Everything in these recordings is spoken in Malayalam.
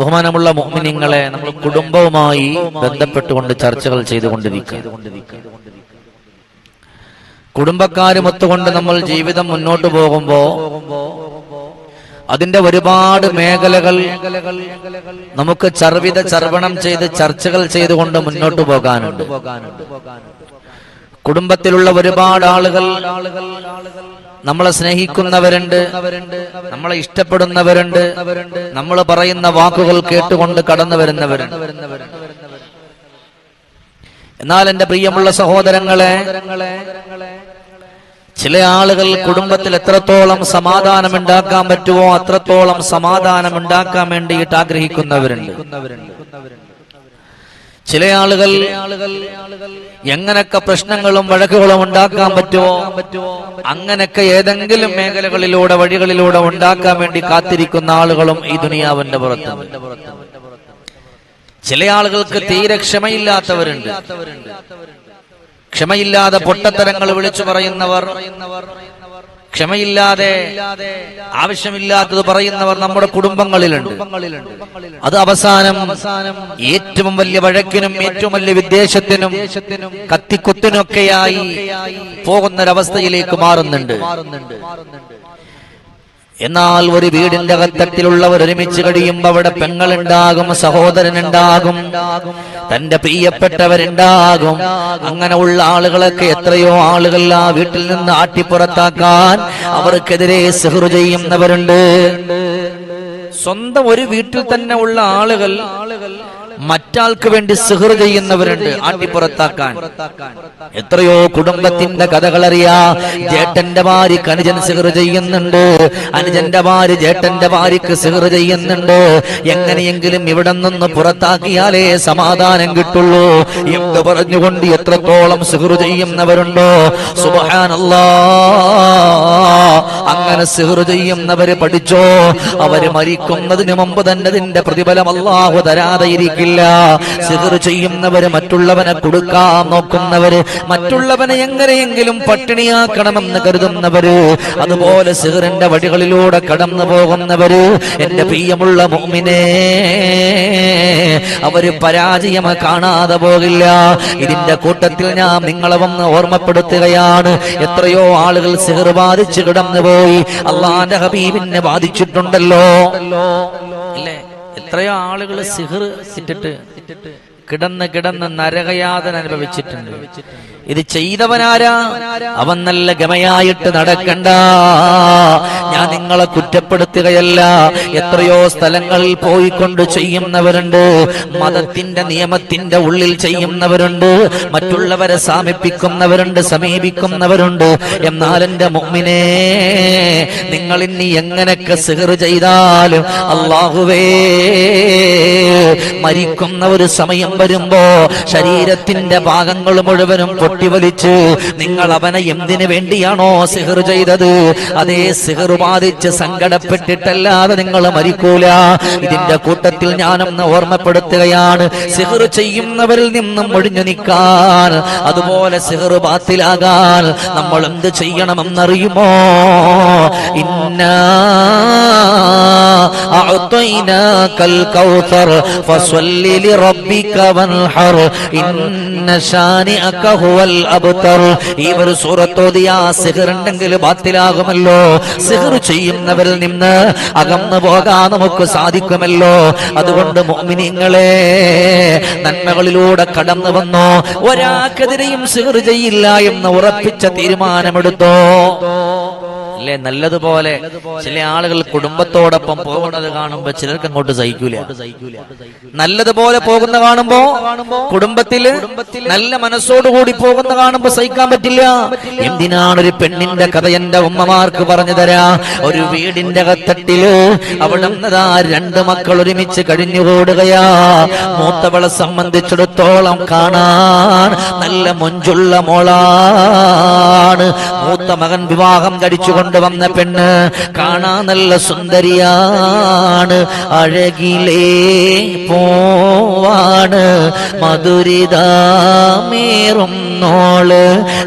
ബഹുമാനമുള്ള മോമിനിങ്ങളെ നമ്മൾ കുടുംബവുമായി ബന്ധപ്പെട്ടുകൊണ്ട് ചർച്ചകൾ ചെയ്തുകൊണ്ടിരിക്കുക. കുടുംബക്കാരുമൊത്തുകൊണ്ട് നമ്മൾ ജീവിതം മുന്നോട്ട് പോകുമ്പോ അതിന്റെ ഒരുപാട് മേഖലകൾ നമുക്ക് ചർവിത ചർവണം ചെയ്ത് ചർച്ചകൾ ചെയ്തുകൊണ്ട് മുന്നോട്ട് പോകാനുണ്ട്. കുടുംബത്തിലുള്ള ഒരുപാട് ആളുകൾ നമ്മളെ സ്നേഹിക്കുന്നവരുണ്ട് നമ്മളെ ഇഷ്ടപ്പെടുന്നവരുണ്ട് നമ്മൾ പറയുന്ന വാക്കുകൾ കേട്ടുകൊണ്ട് കടന്നു വരുന്നവരുണ്ട്. എന്നാൽ എന്റെ പ്രിയമുള്ള സഹോദരങ്ങളെ ചില ആളുകൾ കുടുംബത്തിൽ എത്രത്തോളം സമാധാനം ഉണ്ടാക്കാൻ പറ്റുമോ അത്രത്തോളം സമാധാനം ഉണ്ടാക്കാൻ വേണ്ടിയിട്ട് ആഗ്രഹിക്കുന്നവരുണ്ട്. ചില ആളുകൾ എങ്ങനൊക്കെ പ്രശ്നങ്ങളും വഴക്കുകളും ഉണ്ടാക്കാൻ പറ്റുമോ? അങ്ങനൊക്കെ ഏതെങ്കിലും മേഖലകളിലൂടെ വഴികളിലൂടെ ഉണ്ടാക്കാൻ വേണ്ടി കാത്തിരിക്കുന്ന ആളുകളും ഈ ദുനിയാവിന്റെ പുറത്ത്. ചില ആളുകൾക്ക് തീരെ ക്ഷമയില്ലാത്തവരുണ്ട്. ക്ഷമയില്ലാതെ പൊട്ടത്തരങ്ങൾ വിളിച്ചു പറയുന്നവർ ക്ഷമയില്ലാതെ ആവശ്യമില്ലാത്തത് പറയുന്നവർ നമ്മുടെ കുടുംബങ്ങളിലുണ്ട്. അത് അവസാനം ഏറ്റവും വലിയ വഴക്കിനും ഏറ്റവും വലിയ വിദ്വേഷത്തിനും കത്തിക്കുത്തിനൊക്കെയായി പോകുന്നൊരവസ്ഥയിലേക്ക് മാറുന്നുണ്ട്. എന്നാൽ ഒരു വീടിന്റെ അകത്തട്ടിലുള്ളവർ ഒരുമിച്ച് കഴിയുമ്പോ അവിടെ പെങ്ങളുണ്ടാകും സഹോദരനുണ്ടാകും തന്റെ പ്രിയപ്പെട്ടവരുണ്ടാകും. അങ്ങനെ ഉള്ള ആളുകളൊക്കെ എത്രയോ ആളുകൾ ആ വീട്ടിൽ നിന്ന് ആട്ടിപ്പുറത്താക്കാൻ അവർക്കെതിരെ സെഹ്റു ചെയ്യുന്നവരുണ്ട്. സ്വന്തം ഒരു വീട്ടിൽ തന്നെ ഉള്ള ആളുകൾ ആളുകൾ മറ്റാൾക്ക് വേണ്ടി സിഹർ ചെയ്യുന്നവരുണ്ട്. ആട്ടിപ്പുറത്താക്കാൻ. എത്രയോ കുടുംബത്തിന്റെ കഥകളറിയാ. ജേട്ടന്റെ ഭാര്യക്ക് അനുജൻ സിഹർ ചെയ്യുന്നുണ്ട്. അനുജന്റെ ഭാര്യ ജേട്ടന്റെ ഭാര്യക്ക് സിഹർ ചെയ്യുന്നുണ്ട്. എങ്ങനെയെങ്കിലും ഇവിടെ നിന്ന് പുറത്താക്കിയാലേ സമാധാനം കിട്ടുള്ളൂ. എന്ന് പറഞ്ഞുകൊണ്ട് എത്രത്തോളം സിഹർ ചെയ്യുന്നവരുണ്ടോ. സുബഹാനല്ലാ. അങ്ങനെ സിഹർ ചെയ്യുന്നവര് പഠിച്ചോ. അവർ മരിക്കുന്നതിന് മുമ്പ് തന്നെ അതിന്റെ പ്രതിഫലം അള്ളാഹു തരാതെ ഇരിക്കില്ല സിഹർ ചെയ്യുന്നവര് മറ്റുള്ളവനെ കൊടുക്കാൻ നോക്കുന്നവര് മറ്റുള്ളവനെ എങ്ങനെയെങ്കിലും പട്ടിണിയാക്കണമെന്ന് കരുതുന്നവര് അതുപോലെ സിഹറിന്റെ വടികളിലൂടെ കടന്നു പോകുന്നവര് എന്റെ പ്രിയമുള്ള മോമിനെ അവർ പരാജയം കാണാതെ പോകില്ല. ഇതിന്റെ കൂട്ടത്തിൽ ഞാൻ നിങ്ങളെ വന്ന് ഓർമ്മപ്പെടുത്തുകയാണ്. എത്രയോ ആളുകൾ സിഹർ ബാധിച്ച് കിടന്നു പോയി അള്ളാന്റെ ഹബീബിനെ ബാധിച്ചിട്ടുണ്ടല്ലോ. അല്ലേ എത്രയോ ആളുകൾ സിഹർ ഇട്ടിട്ട് കിടന്ന് കിടന്ന് നരകയാതന അനുഭവിച്ചിട്ടുണ്ട്. ഇത് ചെയ്തവനാരാ? അവൻ നല്ല ഗമയായിട്ട് നടക്കണ്ട. ഞാൻ നിങ്ങളെ കുറ്റപ്പെടുത്തുകയല്ല. എത്രയോ സ്ഥലങ്ങളിൽ പോയിക്കൊണ്ട് ചെയ്യുന്നവരുണ്ട്. മതത്തിന്റെ നിയമത്തിന്റെ ഉള്ളിൽ ചെയ്യുന്നവരുണ്ട്. മറ്റുള്ളവരെ സാമിപ്പിക്കുന്നവരുണ്ട് സമീപിക്കുന്നവരുണ്ട്. എന്നാൽ എന്റെ മുമ്മിനെ നിങ്ങൾ ഇനി എങ്ങനെയൊക്കെ സിഹർ ചെയ്താലും അള്ളാഹുവേ മരിക്കുന്ന ഒരു സമയം വരുമ്പോ ശരീരത്തിന്റെ ഭാഗങ്ങൾ മുഴുവനും പൊട്ടിവലിച്ച് നിങ്ങൾ അവനെ എന്തിനു വേണ്ടിയാണോ സിഹർ ചെയ്തത്? അതേ സിഹർ ബാധിച്ച് സങ്കടപ്പെട്ടിട്ടല്ലാതെ നിങ്ങൾ മരിക്കൂല. ഇതിന്റെ കൂട്ടത്തിൽ ഞാനൊന്ന് ഓർമ്മപ്പെടുത്തുകയാണ്. സിഹർ ചെയ്യുന്നവരിൽ നിന്നും ഒഴിഞ്ഞു നിൽക്കാൻ. അതുപോലെ സിഹർ ബാത്തിലാകാൻ നമ്മൾ എന്ത് ചെയ്യണമെന്നറിയുമോ? ഇന്നാ അഅ്തൈനാകൽ കൗസർ ഫസ്വല്ലി ലിറബ്ബിക വൻഹർ ഇന്ന ശാനിഅക ഹുവൽ അബ്തർ ഈ ഒരു സൂറത്ത് ഓതിയാ സിഹർ ഉണ്ടെങ്കിൽ ബാത്തിലാകുമല്ലോ. സിഹർ ചെയ്യുന്നവരിൽ നിന്ന് അകന്നു പോകാൻ നമുക്ക് സാധിക്കുമല്ലോ. അതുകൊണ്ട് മോമിനിങ്ങളെ നന്മകളിലൂടെ കടന്നു വന്നോ. ഒരാൾക്കെതിരെയും സിഹർ ചെയ്യില്ല എന്ന് ഉറപ്പിച്ച തീരുമാനമെടുത്തോ. അല്ലെ? നല്ലതുപോലെ ചില ആളുകൾ കുടുംബത്തോടൊപ്പം പോകുന്നത് കാണുമ്പോ ചിലർക്ക് അങ്ങോട്ട് സഹിക്കൂല. നല്ലതുപോലെ പോകുന്ന കാണുമ്പോ കുടുംബത്തിൽ നല്ല മനസ്സോടുകൂടി പോകുന്ന കാണുമ്പോ സഹിക്കാൻ പറ്റില്ല. എന്തിനാണ് ഒരു പെണ്ണിന്റെ കഥ എന്റെ ഉമ്മമാർക്ക് പറഞ്ഞു തരാ? ഒരു വീടിന്റെ കത്തട്ടിൽ അവിടെ നിന്നതാ രണ്ട് മക്കൾ ഒരുമിച്ച് കഴിഞ്ഞുകൂടുകയാ. മൂത്തവളെ സംബന്ധിച്ചിടത്തോളം കാണാൻ നല്ല മൊഞ്ചുള്ള മോളാണ്. മൂത്ത മകൻ വിവാഹം കഴിച്ചുകൊണ്ട് കൊണ്ടുവന്ന പെണ്ണ് കാണാൻ നല്ല സുന്ദരിയാണ്. അഴകിലേ പോവാണ്. മധുരിതാമേറും നോൾ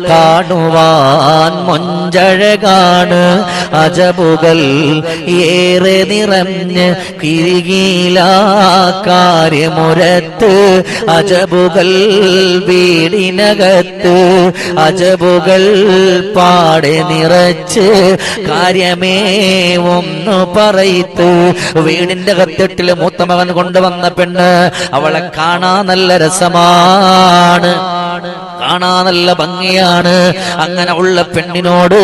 കാണുവാൻ മൊഞ്ചഴകാണ്. അജബുകൾ ഏറെ നിറഞ്ഞ് കിരികീലാക്കാര്യമുരത്ത് അജബുകൾ വീടിനകത്ത്. അജബുകൾ പാടെ നിറച്ച് കാര്യമേ ഒന്ന് പറയത്തു. വീടിന്റെ കത്തിട്ടിൽ മൂത്ത മകൻ കൊണ്ടുവന്ന പെണ്ണ് അവളെ കാണാൻ നല്ല രസമാണ്. കാണാൻ നല്ല ഭംഗിയാണ്. അങ്ങനെ ഉള്ള പെണ്ണിനോട്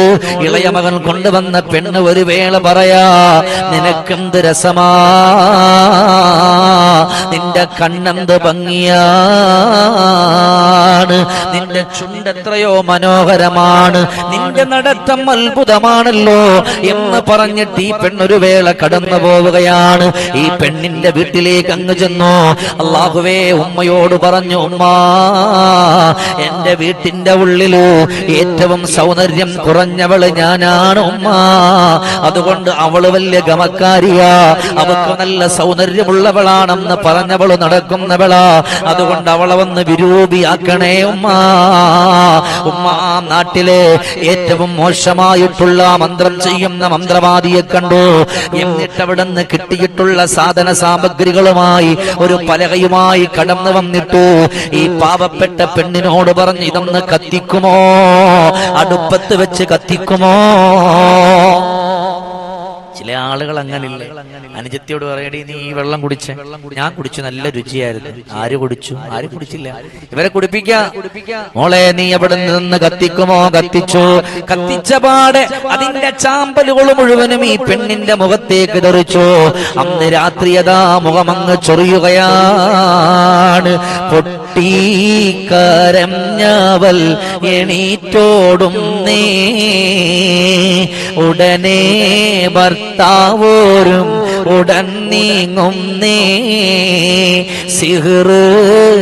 ഇളയ മകൻ കൊണ്ടുവന്ന പെണ്ണ് ഒരു വേള പറയാ നിനക്കെന്ത് രസമാ? നിന്റെ കണ്ണെന്ത് ഭംഗിയാണ്? നിന്റെ ചുണ്ടെത്രയോ മനോഹരമാണ്. നിന്റെ നടത്തം അത്ഭുതമാണല്ലോ എന്ന് പറഞ്ഞിട്ട് ഈ പെണ്ണൊരു വേള കടന്നു പോവുകയാണ്. ഈ പെണ്ണിന്റെ വീട്ടിലേക്ക് അങ്ങ് ചെന്നു. അള്ളാഹുവേ ഉമ്മയോട് പറഞ്ഞു ഉമ്മ എന്റെ വീട്ടിന്റെ ഉള്ളിലോ ഏറ്റവും സൗന്ദര്യം കുറഞ്ഞവൾ ഞാനാണ് ഉമ്മ. അതുകൊണ്ട് അവൾ വലിയ ഗമക്കാരിയാ. അവക്ക് നല്ല സൗന്ദര്യമുള്ളവളാണെന്ന് പറഞ്ഞവൾ നടക്കുന്നവള. അതുകൊണ്ട് അവളെ വന്ന് വിരൂപിയാക്കണേ ഉമ്മ. ഉമ്മ ആ നാട്ടിലെ ഏറ്റവും മോശമായിട്ടുള്ള മന്ത്രം ചെയ്യുന്ന മന്ത്രവാദിയെ കണ്ടു. എന്നിട്ട് അവിടെ നിന്ന് കിട്ടിയിട്ടുള്ള സാധന സാമഗ്രികളുമായി ഒരു പലകയുമായി കടന്നു വന്നിട്ടു. ഈ പാവപ്പെട്ട പെണ്ണിനോട് പറഞ്ഞു ഇതൊന്ന് കത്തിക്കുമോ? അടുപ്പത്ത് വെച്ച് കത്തിക്കുമോ? ചില ആളുകൾ അങ്ങനില്ല? അനുജത്തിയോട് പറയടി നീ ഈ വെള്ളം കുടിച്ച്. ഞാൻ കുടിച്ചു നല്ല രുചിയായിരുന്നു. ആര് കുടിച്ചു? ആര് കുടിച്ചില്ല. ഇവരെ കുടിപ്പിക്കാ. മോളെ നീ എവിടെ നിന്ന് കത്തിക്കുമോ? കത്തിച്ചു. കത്തിച്ച പാടെ അതിന്റെ ചാമ്പലുകൾ മുഴുവനും ഈ പെണ്ണിന്റെ മുഖത്തേക്ക് തെറിച്ചു. അന്ന് രാത്രി അതാ മുഖമങ്ങ് ചൊറിയുകയാണ്. പൊട്ടിക്കരഞ്ഞവൽ എണീറ്റോടും നേ. ഉടനെ ഭർത്താവോരും ഉടൻ നീങ്ങും നീ. സിഹറ്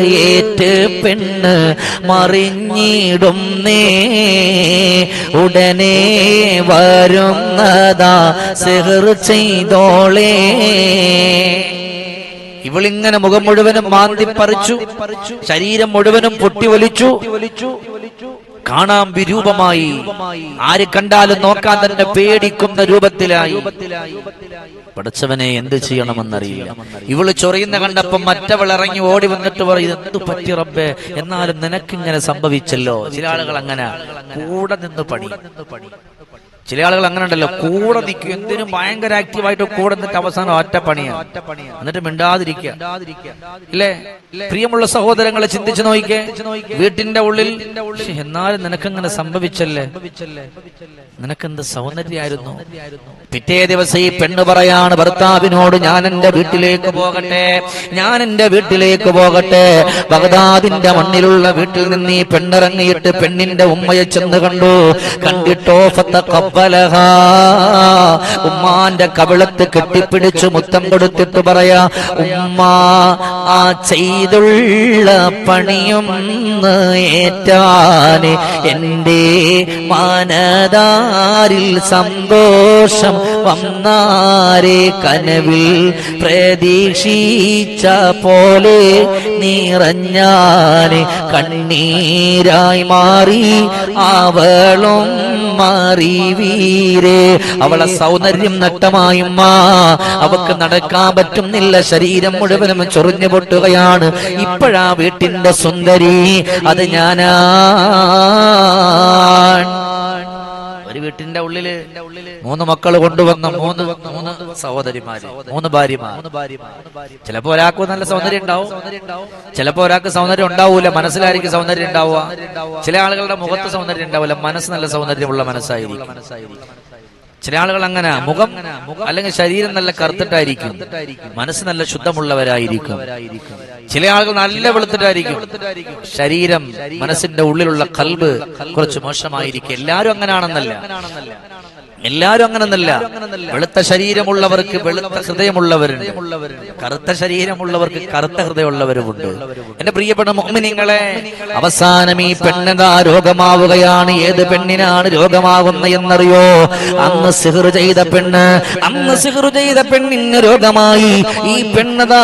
ഏറ്റ് പെണ്ണ് മറിഞ്ഞിടും നീ. ഉടനെ വരുന്നതാ സിഹർ ചെയ്തോളേ. ഇവളിങ്ങനെ മുഖം മുഴുവനും മാന്തി പറിച്ചു ശരീരം മുഴുവനും പൊട്ടിവലിച്ചു. കാണാൻ വിരൂപമായി ആര് കണ്ടാലും നോക്കാൻ തന്നെ പേടിക്കുന്ന രൂപത്തിലായി. പഠിച്ചവനെ എന്ത് ചെയ്യണമെന്നറിയില്ല. ഇവൾ ചൊറിയുന്ന കണ്ടപ്പം മറ്റവൾ ഇറങ്ങി ഓടി വന്നിട്ട് പറയും എന്ത് പറ്റി റബ്ബേ? എന്നാലും നിനക്കിങ്ങനെ സംഭവിച്ചല്ലോ. ചില ആളുകൾ അങ്ങനെ കൂടെ നിന്ന് പണി ചില ആളുകൾ അങ്ങനെ ഉണ്ടല്ലോ കൂടെ നിൽക്കും. എന്തിനും ഭയങ്കര ആക്റ്റീവായിട്ട് കൂടെ നിന്നിട്ട് അവസാനം ഒറ്റ പണിയാണ്. എന്നിട്ട് മിണ്ടാതിരിക്കുക. ഇല്ലേ? പ്രിയമുള്ള സഹോദരങ്ങളെ ചിന്തിച്ചു നോക്കിക്കേ. വീട്ടിന്റെ ഉള്ളിൽ എന്നാലും നിനക്കങ്ങനെ സംഭവിച്ചല്ലേ? നിനക്കെന്ത് സൗന്ദര്യമായിരുന്നു പിറ്റേ ദിവസം ഈ പെണ്ണ് പറയാണ് ഭർത്താവിനോട് ഞാൻ എന്റെ വീട്ടിലേക്ക് പോകട്ടെ ഞാൻ എന്റെ വീട്ടിലേക്ക് പോകട്ടെ. ബഗദാദിന്റെ മണ്ണിലുള്ള വീട്ടിൽ നിന്ന് ഈ പെണ്ണിറങ്ങിയിട്ട് പെണ്ണിന്റെ ഉമ്മയെ ചെന്ന് കണ്ടു. കണ്ടിട്ടോ. ഉമ്മാന്റെ കവിളത്ത് കെട്ടിപ്പിടിച്ചു മുത്തം കൊടുത്തിട്ട് പറയാ ഉമ്മ ആ ചെയ്തുള്ള പണിയും ഏറ്റാന് എന്റെ മാനദാരിൽ സന്തോഷം വന്നാരെ കനവിൽ പ്രതീക്ഷിച്ച പോലെ നിറഞ്ഞാന് കണ്ണീരായി മാറി അവളും മാറി വീരെ അവളെ സൗന്ദര്യം നഷ്ടമായുമ്മ അവക്ക് നടക്കാൻ പറ്റുന്നില്ല. ശരീരം മുഴുവനും ചൊറിഞ്ഞു പൊട്ടുകയാണ്. ഇപ്പോഴാ വീട്ടിന്റെ സുന്ദരി. അത് ഞാനാ. ഒരു വീട്ടിന്റെ ഉള്ളിൽ മൂന്ന് മക്കൾ കൊണ്ടുവന്ന മൂന്ന് മൂന്ന് സഹോദരിമാര്. മൂന്ന് ഭാര്യമാർ ചിലപ്പോ ഒരാൾക്ക് നല്ല സൗന്ദര്യം ഉണ്ടാവും. ചിലപ്പോ ഒരാൾക്ക് സൗന്ദര്യം ഉണ്ടാവൂല മനസ്സിലായിരിക്കും സൗന്ദര്യം ഉണ്ടാവുക. ചില ആളുകളുടെ മുഖത്ത് സൗന്ദര്യം ഉണ്ടാവില്ല മനസ്സ് നല്ല സൗന്ദര്യമുള്ള മനസ്സായിരിക്കും. ചില ആളുകൾ അങ്ങനെ മുഖം അല്ലെങ്കിൽ ശരീരം നല്ല കറുത്തിട്ടായിരിക്കും. മനസ്സ് നല്ല ശുദ്ധമുള്ളവരായിരിക്കും. ചില ആളുകൾ നല്ല വെളുത്തിട്ടായിരിക്കും. ശരീരം മനസ്സിന്റെ ഉള്ളിലുള്ള കൽബ് കുറച്ച് മോശമായിരിക്കും. എല്ലാരും അങ്ങനെയാണെന്നല്ല എല്ലാരും അങ്ങനെന്നല്ല. വെളുത്ത ശരീരമുള്ളവർക്ക് വെളുത്ത ഹൃദയമുള്ളവരുണ്ട്. കറുത്ത ശരീരമുള്ളവർക്ക് കറുത്ത ഹൃദയമുള്ളവരുമുണ്ട്. എന്റെ പ്രിയപ്പെട്ട മോമിനിങ്ങളെ അവസാനം ഈ പെണ്ണതാ രോഗമാവുകയാണ്? ഏത് പെണ്ണിനാണ് രോഗമാകുന്ന എന്നറിയോ? അന്ന് സിഹർ ചെയ്ത പെണ്ണ് അന്ന് സിഹർ ചെയ്ത പെണ്ണിന് രോഗമായി. ഈ പെണ്ണതാ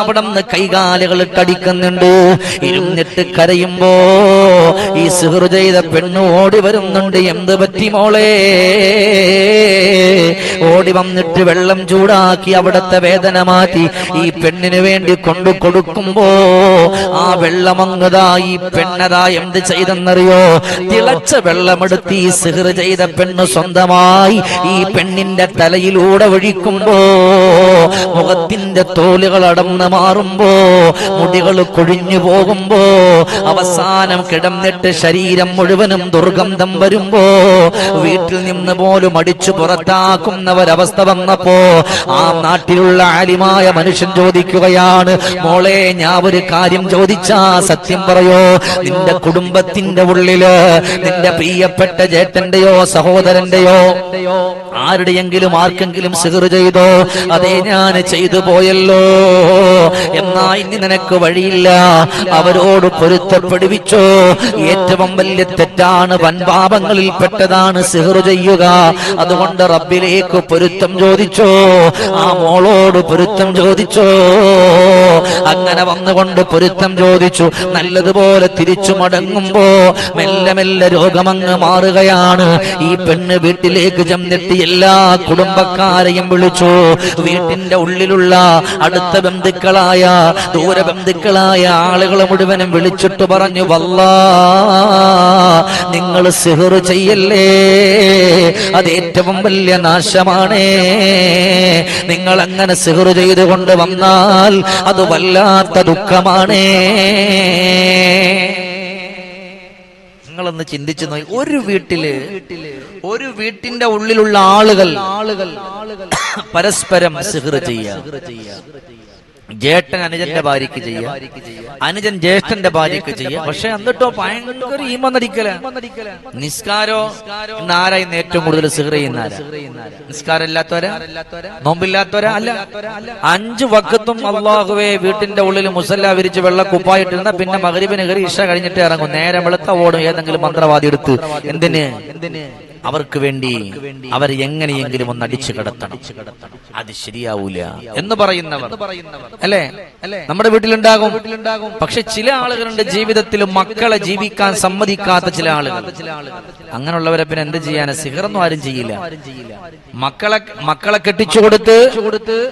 അവിടെ നിന്ന് കൈകാലുകൾ കടിക്കുന്നുണ്ട് ഇരുന്നിട്ട് കരയുമ്പോ ഈ സിഹർ ചെയ്ത പെണ്ണ് ഓടി വരുന്നുണ്ട്. എന്ത് പറ്റി മോളെ? ഓടി വന്നിട്ട് വെള്ളം ചൂടാക്കി അവിടത്തെ വേദന മാറ്റി. ഈ പെണ്ണിന് വേണ്ടി കൊണ്ടു കൊടുക്കുമ്പോ ആ വെള്ളമങ്ങതാ ഈ പെണ്ണതാ എന്ത് ചെയ്തെന്നറിയോ? തിളച്ച വെള്ളമെടുത്ത് ഈ സിഹർ ചെയ്ത പെണ്ണ് സ്വന്തമായി ഈ പെണ്ണിന്റെ തലയിലൂടെ ഒഴിക്കുമ്പോ മുഖത്തിന്റെ തോലുകൾ അടന്ന് മാറുമ്പോ മുടികൾ കൊഴിഞ്ഞു പോകുമ്പോ അവസാനം കിടന്നിട്ട് ശരീരം മുഴുവനും ദുർഗന്ധം വരുമ്പോ വീട്ടിൽ നിന്ന് പോലും അടിച്ചു പുറത്താക്കുന്ന ഒരവസ്ഥ വന്നപ്പോ ആ നാട്ടിലുള്ള ആലിമായ മനുഷ്യൻ ചോദിക്കുകയാണ് മോളെ ഞാൻ ഒരു കാര്യം ചോദിച്ചാ സത്യം പറയോ? നിന്റെ കുടുംബത്തിന്റെ ഉള്ളിൽ നിന്റെ പ്രിയപ്പെട്ട ജേട്ടന്റെയോ സഹോദരന്റെയോ ആരുടെയെങ്കിലും ആർക്കെങ്കിലും സിഹർ ചെയ്തോ? അതേ ഞാൻ ചെയ്തു പോയല്ലോ. എന്നാ ഇനി നിനക്ക് വഴിയില്ല. അവരോട് പൊരുത്തപ്പെടുവിച്ചോ? ഏറ്റവും വലിയ തെറ്റാണ് വൻപാപങ്ങളിൽ പെട്ടതാണ് സിഹർ ചെയ്യുക. അതുകൊണ്ട് റബ്ബിലേക്ക് പൊരുത്തം ചോദിച്ചോ? ആ മോളോട് പൊരുത്തം ചോദിച്ചോ? അങ്ങനെ വന്നുകൊണ്ട് പൊരുത്തം ചോദിച്ചു. നല്ലതുപോലെ തിരിച്ചു മടങ്ങുമ്പോ മെല്ലെ മെല്ലെ രോഗമങ്ങ് മാറുകയാണ്. ഈ പെണ്ണ് വീട്ടിലേക്ക് ചെന്നെത്തി എല്ലാ കുടുംബക്കാരെയും വിളിച്ചു. വീട്ടിന്റെ ഉള്ളിലുള്ള അടുത്ത ബന്ധുക്കളായ ദൂര ബന്ധുക്കളായ ആളുകളെ മുഴുവനും വിളിച്ചിട്ട് പറഞ്ഞു വല്ല നിങ്ങൾ സിഹർ ചെയ്യല്ലേ? അത് ഏറ്റവും വലിയ നാശമാണ്. നിങ്ങൾ അങ്ങനെ സിഹർ ചെയ്തുകൊണ്ട് വന്നാൽ അത് വല്ലാത്ത ദുഃഖമാണ്. നിങ്ങളൊന്ന് ചിന്തിച്ചു നോക്കി ഒരു വീട്ടിൽ ഒരു വീട്ടിന്റെ ഉള്ളിലുള്ള ആളുകൾ ആളുകൾ പരസ്പരം സിഹർ ചെയ്യുക ജേട്ടൻ അനുജന്റെ ഭാര്യക്ക് ചെയ്യാം. അനുജൻ ജ്യേഷ്ഠന്റെ ഭാര്യക്ക് ചെയ്യാം. പക്ഷെ എന്നിട്ടോ ഭയങ്കര ഈമന്നടിക്കല നിസ്കാരോ ഇന്ന് ആരാ ഇന്ന് ഏറ്റവും കൂടുതൽ സിഹർ ചെയ്യുന്ന? നിസ്കാരം ഇല്ലാത്തവരാ നോമ്പില്ലാത്തവരാ? അല്ല. അഞ്ചു വക്കത്തും അള്ളാഹുവെ വീട്ടിന്റെ ഉള്ളിൽ മുസല്ല വിരിച്ച് വെള്ള കുപ്പായിട്ടിരുന്ന പിന്നെ മകരിബിന് കയറി ഇഷ കഴിഞ്ഞിട്ട് ഇറങ്ങും. നേരെ വെളുത്ത ഓടും. ഏതെങ്കിലും മന്ത്രവാദി എടുത്ത്. എന്തിന്? അവർക്ക് വേണ്ടി അവർ എങ്ങനെയെങ്കിലും ഒന്ന് അടിച്ചു കിടത്തണം. അത് ശരിയാവൂല എന്ന് പറയുന്നവർ. അല്ലെ? നമ്മുടെ വീട്ടിലുണ്ടാകും. പക്ഷെ ചില ആളുകളുണ്ട് ജീവിതത്തിൽ മക്കളെ ജീവിക്കാൻ സമ്മതിക്കാത്ത ചില ആളുകൾ. അങ്ങനെയുള്ളവരെ പിന്നെ എന്ത് ചെയ്യാൻ സിഹറൊന്നും ആരും ചെയ്യില്ല. മക്കളെ മക്കളെ കെട്ടിച്ചു കൊടുത്ത്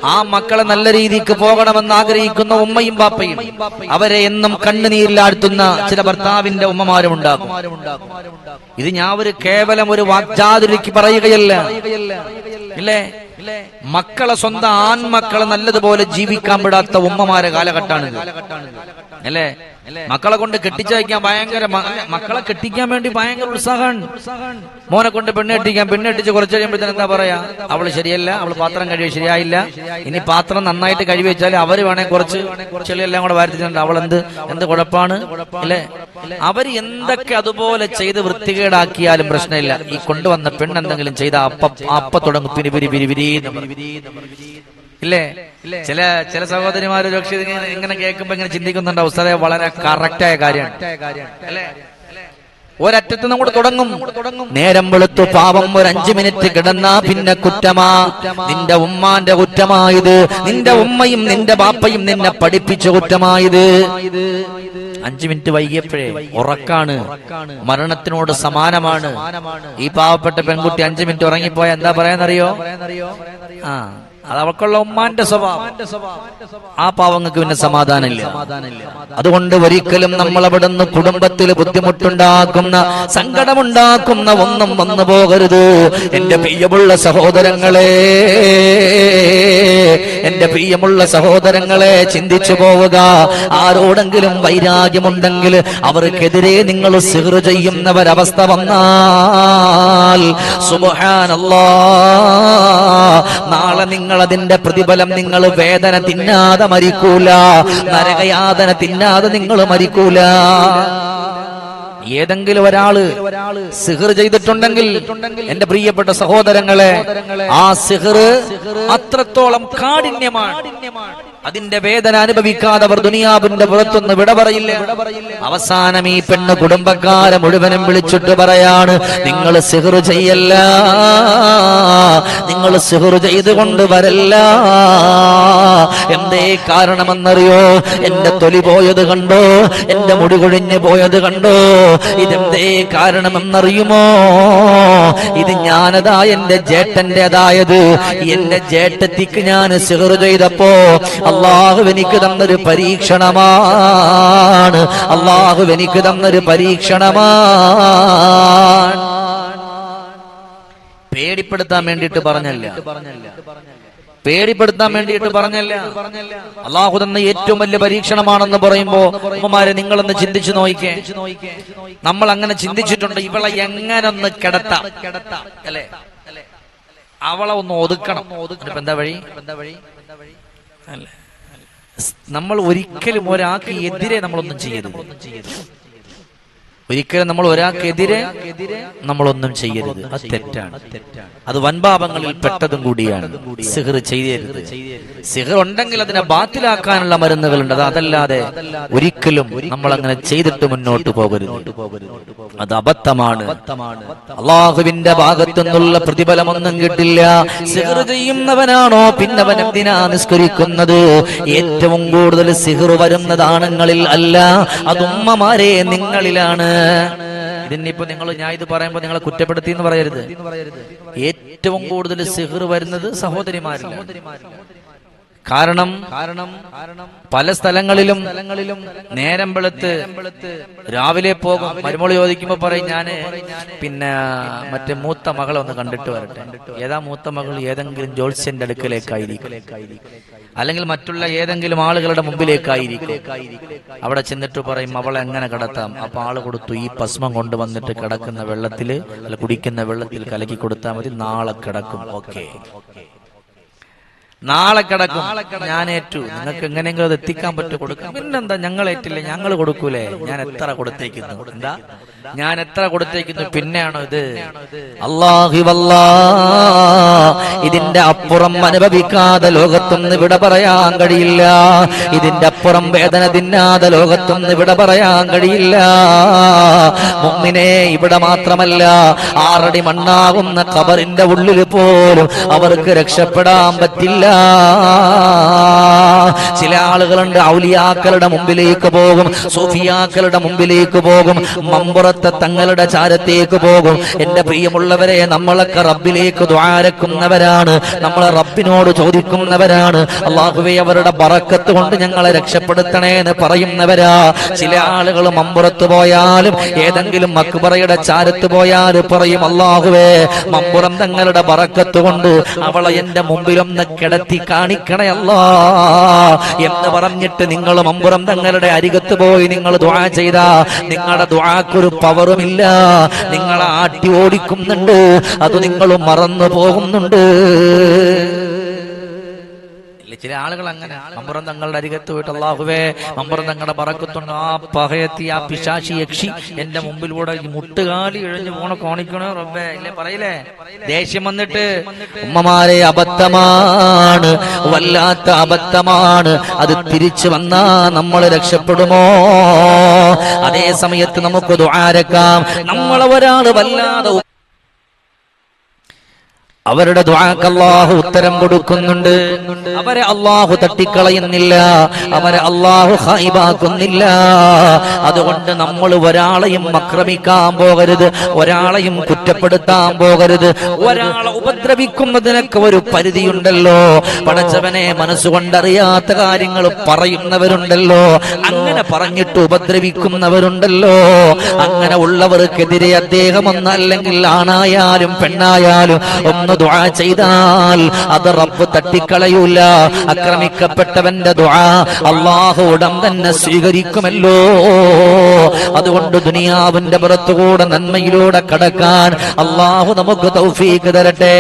ആ മക്കളെ നല്ല രീതിക്ക് പോകണമെന്ന് ആഗ്രഹിക്കുന്ന ഉമ്മയും പാപ്പയും അവരെ എന്നും കണ്ണുനീരിലാഴ്ത്തുന്ന ചില ഭർത്താവിന്റെ ഉമ്മമാരും ഉണ്ടാകും ഇത് ഞാൻ ഒരു കേവലം ഒരു വാക്ചാതുരിക്ക് പറയുകയല്ല. ഇല്ലേ? മക്കളെ സ്വന്തം ആൺമക്കളെ നല്ലതുപോലെ ജീവിക്കാൻ വിടാത്ത ഉമ്മമാരെ കാലഘട്ടമാണ് അല്ലേ മക്കളെ കൊണ്ട് കെട്ടിച്ചയക്കാൻ ഭയങ്കര മക്കളെ കെട്ടിക്കാൻ വേണ്ടി ഭയങ്കര ഉത്സാഹമാണ് മോനെ കൊണ്ട് പെണ്ണ് കെട്ടിക്കാൻ പെണ്ണ് കെട്ടിച്ച് കുറച്ച് കഴിയുമ്പോഴത്തേന് എന്താ പറയാ? അവൾ ശരിയല്ല അവൾ പാത്രം കഴിവ് ശരിയായില്ല. ഇനി പാത്രം നന്നായിട്ട് കഴിവ് വെച്ചാൽ അവർ വേണേ കുറച്ച് ചെളിയെല്ലാം കൂടെ വാരത്തിട്ടുണ്ട് അവൾ എന്ത് എന്ത് കുഴപ്പാണ്? അല്ലേ? അവർ എന്തൊക്കെ അതുപോലെ ചെയ്ത് വൃത്തികേടാക്കിയാലും പ്രശ്നമില്ല. ഈ കൊണ്ടുവന്ന പെണ്ണ് എന്തെങ്കിലും ചെയ്ത അപ്പ അപ്പ തുടങ്ങും. പിരി പിരി. ഇല്ലേ? ചില ചില സഹോദരിമാര് ഇതിങ്ങനെ ഇങ്ങനെ കേൾക്കുമ്പോ ഇങ്ങനെ ചിന്തിക്കുന്നുണ്ട്. അവസ്ഥ വളരെ കറക്റ്റായ കാര്യമാണ്. അല്ലേ? ഒരറ്റത്ത് നമ്മൾ തുടങ്ങും. നേരം വെളുത്തു പാപം ഒരു അഞ്ചു മിനിറ്റ് കിടന്നാ പിന്നെ കുറ്റമാ. നിന്റെ ഉമ്മാന്റെ കുറ്റമായത് നിന്റെ ഉമ്മയും നിന്റെ ബാപ്പയും നിന്നെ പഠിപ്പിച്ച കുറ്റമായത് അഞ്ചു മിനിറ്റ് വൈകിയപ്പോഴേ ഉറക്കാണ്. മരണത്തിനോട് സമാനമാണ്. ഈ പാവപ്പെട്ട പെൺകുട്ടി അഞ്ചു മിനിറ്റ് ഉറങ്ങിപ്പോയ എന്താ പറയാന്നറിയോ? ആ. അത് അവൾക്കുള്ള ഉമ്മാന്റെ സ്വഭാവം. ആ പാവങ്ങൾക്ക് പിന്നെ സമാധാനമില്ല. അതുകൊണ്ട് ഒരിക്കലും നമ്മൾ അവിടുന്ന് കുടുംബത്തിൽ ബുദ്ധിമുട്ടുണ്ടാക്കുന്ന സങ്കടമുണ്ടാക്കുന്ന ഒന്നും വന്നു പോകരുത്. എന്റെ പ്രിയമുള്ള സഹോദരങ്ങളെ എന്റെ പ്രിയമുള്ള സഹോദരങ്ങളെ ചിന്തിച്ചു പോവുക. ആരോടെങ്കിലും വൈരാഗ്യമുണ്ടെങ്കിൽ അവർക്കെതിരെ നിങ്ങൾ സിഹർ ചെയ്യുന്നവരവസ്ഥ വന്നാൽ സുബഹാനല്ലാ നാളെ നിങ്ങൾ അതിന്റെ പ്രതിഫലം നിങ്ങൾ വേദന തിന്നാതെ മരിക്കൂല നരകയാതന തിന്നാതെ നിങ്ങൾ മരിക്കൂല. ഏതെങ്കിലും ഒരാൾ സിഹർ ചെയ്തിട്ടുണ്ടെങ്കിൽ എന്റെ പ്രിയപ്പെട്ട സഹോദരങ്ങളെ ആ സിഹർ അത്രത്തോളം കാഠിന്യമാണ്. അതിന്റെ വേദന അനുഭവിക്കാതെ അവർ ദുനിയാബിന്റെ പുറത്തുനിന്ന് വിട പറയില്ല. അവസാനം ഈ പെണ്ണ് കുടുംബക്കാരെ മുഴുവനും വിളിച്ചിട്ട് പറയാണ് നിങ്ങൾ സിഹർ ചെയ്യല്ല നിങ്ങൾ സിഹർ ചെയ്തുകൊണ്ട് വരല്ല. എന്തേ കാരണമെന്നറിയോ? എന്റെ തൊലി പോയത് കണ്ടോ? എന്റെ മുടി കൊഴിഞ്ഞു പോയത് കണ്ടോ? ഇതെന്തേ കാരണമെന്നറിയുമോ? ഇത് ഞാനതാ എന്റെ ജേട്ടന്റെ അതായത് എന്റെ ജേട്ടത്തിക്ക് ഞാൻ സിഹർ ചെയ്തപ്പോ അള്ളാഹു എനിക്ക് തന്നൊരു പരീക്ഷണമാണ്. അള്ളാഹു എനിക്ക് തന്നൊരു പരീക്ഷണമാണ്. പേടിപ്പെടുത്താൻ വേണ്ടിയിട്ട് പറഞ്ഞല്ല. പേടിപ്പെടുത്താൻ വേണ്ടിയിട്ട് പറഞ്ഞല്ല? അള്ളാഹു തന്ന ഏറ്റവും വലിയ പരീക്ഷണമാണെന്ന് പറയുമ്പോ ഉമ്മമാരെ നിങ്ങളൊന്ന് ചിന്തിച്ചു നോക്കിക്കേ. നമ്മൾ അങ്ങനെ ചിന്തിച്ചിട്ടുണ്ട് ഇവളെ എങ്ങനെ ഒന്ന് കിടത്താം. അല്ലേ? അവളെ ഒന്ന് ഒതുക്കണം. എന്താ വഴി എന്താ വഴി? നമ്മൾ ഒരിക്കലും ഒരാൾക്ക് എതിരെ നമ്മളൊന്നും ചെയ്യരുത്. ഒരിക്കലും നമ്മൾ ഒരാൾക്കെതിരെ നമ്മളൊന്നും ചെയ്യരുത്. അത് തെറ്റാണ്. അത് വൻപാപങ്ങളിൽ പെട്ടതും കൂടിയാണ്. സിഹർ ചെയ്യരുത്. സിഹർ ഉണ്ടെങ്കിൽ അതിനെ ബാത്തിലാക്കാനുള്ള മരുന്നുകളുണ്ട്. അത് അതല്ലാതെ ഒരിക്കലും നമ്മൾ അങ്ങനെ ചെയ്തിട്ട് മുന്നോട്ട് പോകരുത്. അത് അബദ്ധമാണ്. അള്ളാഹുവിന്റെ ഭാഗത്തു നിന്നുള്ള പ്രതിഫലമൊന്നും കിട്ടില്ല. സിഹർ ചെയ്യുന്നവനാണോ? പിന്നവൻ എന്തിനാ നിസ്കരിക്കുന്നത്? ഏറ്റവും കൂടുതൽ സിഹർ വരുന്നത് ആണുങ്ങളിൽ അല്ല. അത് ഉമ്മമാരെ നിങ്ങളിലാണ്. ഇതിനിപ്പോ നിങ്ങൾ ഞാൻ ഇത് പറയുമ്പോ നിങ്ങളെ കുറ്റപ്പെടുത്തി എന്ന് പറയരുത്. ഏറ്റവും കൂടുതൽ സിഹർ വരുന്നത് സഹോദരിമാരിലാണ്. കാരണം കാരണം പല സ്ഥലങ്ങളിലും സ്ഥലങ്ങളിലും നേരം വെളുത്ത് രാവിലെ പോകും. മരുമോൾ ചോദിക്കുമ്പോ പറയും ഞാൻ പിന്നെ മറ്റേ മൂത്ത മകളെ ഒന്ന് കണ്ടിട്ട് വരട്ടെ. ഏതാ മൂത്ത മകൾ? ഏതെങ്കിലും ജോത്സ്യന്റെ അടുക്കലേക്കായിരിക്കും. അല്ലെങ്കിൽ മറ്റുള്ള ഏതെങ്കിലും ആളുകളുടെ മുമ്പിലേക്കായിരിക്കും. അവിടെ ചെന്നിട്ട് പറയും അവളെ എങ്ങനെ കിടത്താം? അപ്പൊ ആൾ കൊടുത്തു ഈ ഭസ്മം കൊണ്ടുവന്നിട്ട് കിടക്കുന്ന വെള്ളത്തിൽ അല്ല കുടിക്കുന്ന വെള്ളത്തിൽ കലക്കി കൊടുത്താൽ മതി നാളെ കിടക്കും. ഓക്കെ. നാളെ കിടക്കും. ഞാൻ ഏറ്റു നിങ്ങൾക്ക് എങ്ങനെയെങ്കിലും അത് എത്തിക്കാൻ പറ്റും. കൊടുക്കാം പിന്നെന്താ ഞങ്ങൾ ഏറ്റില്ലേ ഞങ്ങൾ കൊടുക്കൂലേ? ഞാൻ എത്ര കൊടുത്തേക്കുന്നു? എന്താ? ഞാൻ എത്ര കൊടുത്തേക്കുന്നു പിന്നെയാണോ ഇത്? അള്ളാഹി വല്ലാ. ഇതിന്റെ അപ്പുറം അനുഭവിക്കാതെ ലോകത്തൊന്ന് വിട പറയാൻ കഴിയില്ല. ഇതിന്റെ അപ്പുറം വേദന തിന്നാതെ ലോകത്തൊന്ന് വിട പറയാൻ കഴിയില്ല. മുമ്മിനെ ഇവിടെ മാത്രമല്ല ആറടി മണ്ണാകുന്ന കബറിന്റെ ഉള്ളിൽ പോലും അവർക്ക് രക്ഷപ്പെടാൻ പറ്റില്ല. ചില ആളുകളുണ്ട് ഔലിയാക്കളുടെ മുമ്പിലേക്ക് പോകും സൂഫിയാക്കളുടെ മുമ്പിലേക്ക് പോകും മമ്പുറത്തെ തങ്ങളുടെ ചാരത്തേക്ക് പോകും. എന്റെ പ്രിയമുള്ളവരെ നമ്മളൊക്കെ റബ്ബിലേക്ക് ദ്വാരക്കുന്നവരാണ്. നമ്മളെ റബ്ബിനോട് ചോദിക്കുന്നവരാണ്. അള്ളാഹുവെ അവരുടെ പറക്കത്ത് കൊണ്ട് ഞങ്ങളെ രക്ഷപ്പെടുത്തണേ എന്ന് പറയുന്നവരാ. ചില ആളുകൾ മമ്പുറത്ത് പോയാലും ഏതെങ്കിലും മക്ബറയുടെ ചാരത്ത് പോയാലും പറയും അള്ളാഹുവേ മമ്പുറം തങ്ങളുടെ പറക്കത്ത് കൊണ്ട് അവളെ എന്റെ മുമ്പിലൊന്ന് കിടത്തി കാണിക്കണേ അല്ലാ. എന്ന് പറഞ്ഞിട്ട് നിങ്ങൾ മമ്പുറം തങ്ങളുടെ അരികത്ത് പോയി നിങ്ങൾ ദ്വാ ചെയ്ത. നിങ്ങളുടെ ദ്വാക്കൊരു പവറുമില്ല. നിങ്ങൾ ആട്ടി ഓടിക്കുന്നുണ്ട്. അത് നിങ്ങളും മറന്നു പോകുന്നുണ്ട് ചില ആളുകൾ അങ്ങനെ. മമ്പുറം തങ്ങളുടെ അരികത്ത് പോയിട്ട് അള്ളാഹുവേ മമ്പുറം തങ്ങളുടെ പറക്കത്തുണ്ട്. ആ പഹയത്തി ആ പിശാശി യക്ഷി എന്റെ മുമ്പിലൂടെ മുട്ടുകാലി ഇഴഞ്ഞു പോണ കോണിക്കണോ റബ്ബേ. ഇല്ലേ പറയില്ലേ? ദേഷ്യം വന്നിട്ട് ഉമ്മമാരെ അബദ്ധമാണ്. വല്ലാത്ത അബദ്ധമാണ്. അത് തിരിച്ചു വന്നാ നമ്മൾ രക്ഷപ്പെടുമോ? അതേ സമയത്ത് നമുക്ക് ദ്വാരക്കാം നമ്മളെ ഒരാൾ വല്ലാതെ അവരുടെ ദ്വാക്ക് അള്ളാഹു ഉത്തരം കൊടുക്കുന്നുണ്ട്. അവരെ അള്ളാഹു തട്ടിക്കളയുന്നില്ല. അവരെ അള്ളാഹു ഹൈബാക്കുന്നില്ല അതുകൊണ്ട് നമ്മൾ ഒരാളെയും ആക്രമിക്കാൻ പോകരുത്. ഒരാളെയും കുറ്റപ്പെടുത്താൻ പോകരുത്. ഒരാളെ ഉപദ്രവിക്കുന്നതിനൊക്കെ ഒരു പരിധിയുണ്ടല്ലോ. പടച്ചവനെ മനസ്സുകൊണ്ടറിയാത്ത കാര്യങ്ങൾ പറയുന്നവരുണ്ടല്ലോ. അങ്ങനെ പറഞ്ഞിട്ട് ഉപദ്രവിക്കുന്നവരുണ്ടല്ലോ. അങ്ങനെ ഉള്ളവർക്കെതിരെ അദ്ദേഹം ഒന്നല്ലെങ്കിൽ ആണായാലും പെണ്ണായാലും ഒന്ന് ദുആ ചെയ്താൽ അത് റബ്ബ് തട്ടിക്കളയൂല. ആക്രമിക്കപ്പെട്ടവന്റെ ദുആ അള്ളാഹു ഉടൻ തന്നെ സ്വീകരിക്കുമല്ലോ. അതുകൊണ്ട് ദുനിയാവിന്റെ പുറത്തുകൂടെ നന്മയിലൂടെ കടക്കാൻ അള്ളാഹു നമുക്ക് തൗഫീക്ക് തരട്ടെ.